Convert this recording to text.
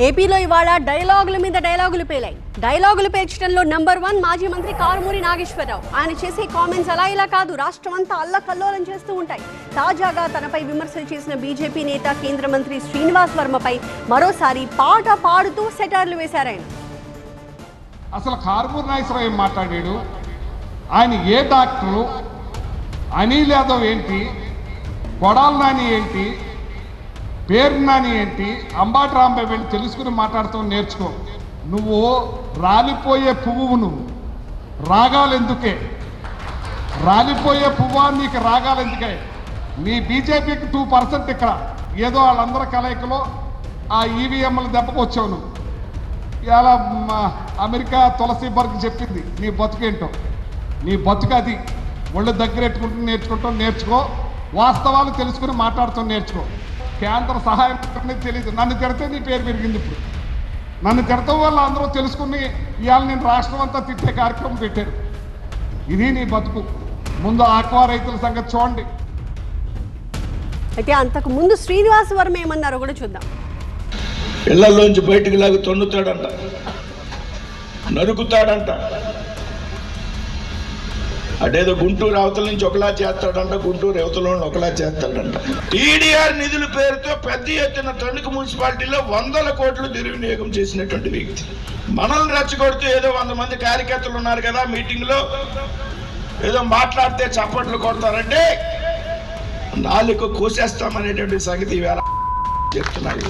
ఏపీలో ఇవాళ డైలాగుల మీద డైలాగులు పేలాయి. డైలాగులు పేర్చడంలో నంబర్ వన్ మాజీ మంత్రి కారుమూరి నాగేశ్వరరావు. ఆయన చేసే కామెంట్స్ అలా ఇలా కాదు రాష్ట్రం అంతా అల్లకల్లోలం చేస్తూ ఉంటాయి. తాజాగా తనపై విమర్శలు చేసిన బీజేపీ నేత కేంద్ర మంత్రి శ్రీనివాస్ వర్మపై మరోసారి పాట పాడుతూ సెటార్లు వేశారాయన అసలు కారుమూరి నాగేశ్వరరావు ఏం మాట్లాడాడు? ఆయన ఏ డాక్టరు? అనిల్ యాదవ్ ఏంటి? కొడాల నాని ఏంటి? పేరు నాని ఏంటి? అంబాటి రాంబాయి వెళ్ళి తెలుసుకుని మాట్లాడుతూ నేర్చుకో. నువ్వు రాలిపోయే పువ్వు నువ్వు. రాగాలు ఎందుకే? రాలిపోయే పువ్వా? నీకు రాగాలు ఎందుకే? నీ బీజేపీకి టూ పర్సెంట్ ఇక్కడ. ఏదో వాళ్ళందరి కలయికలో ఆ ఈవీఎంల దెబ్బకు వచ్చావు నువ్వు. ఇలా అమెరికా తులసి బర్గ్ చెప్పింది నీ బతుకేంటో. నీ బతుకు అది. ఒళ్ళు దగ్గర పెట్టుకుంటూ నేర్చుకుంటూ నేర్చుకో. వాస్తవాలు తెలుసుకుని మాట్లాడుతూ నేర్చుకో. కేంద్ర సహాయం అనేది తెలియదు నన్ను తిడితే నీ పేరు పెరిగింది ఇప్పుడు. నన్ను తిడతాం వల్ల అందరూ తెలుసుకుని ఇవాళ నేను రాష్ట్రం అంతా తిట్టే కార్యక్రమం పెట్టారు. ఇది నీ బతుకు. ముందు ఆక్వా రైతుల సంగతి చూడండి. అయితే అంతకు ముందు శ్రీనివాస్ వర్మ ఏమన్నారో కూడా చూద్దాం. ఇళ్ళలోంచి బయటికి లాగి తన్నుతాడంట నరుకుతాడంట. అటేదో గుంటూరు అవతల నుంచి ఒకలా చేస్తాడంట గుంటూరు అవతల నుండి ఒకలా చేస్తాడంట. టీడీఆర్ నిధుల పేరుతో పెద్ద ఎత్తున తణుకు మున్సిపాలిటీలో వందల కోట్లు దుర్వినియోగం చేసినటువంటి వ్యక్తి. మనల్ని రెచ్చగొడుతూ ఏదో వంద మంది కార్యకర్తలు ఉన్నారు కదా మీటింగ్లో ఏదో మాట్లాడితే చప్పట్లు కొడతారంటే నాలుగు కోసేస్తామనేటువంటి సంగతి వేళ చెప్తున్నాయి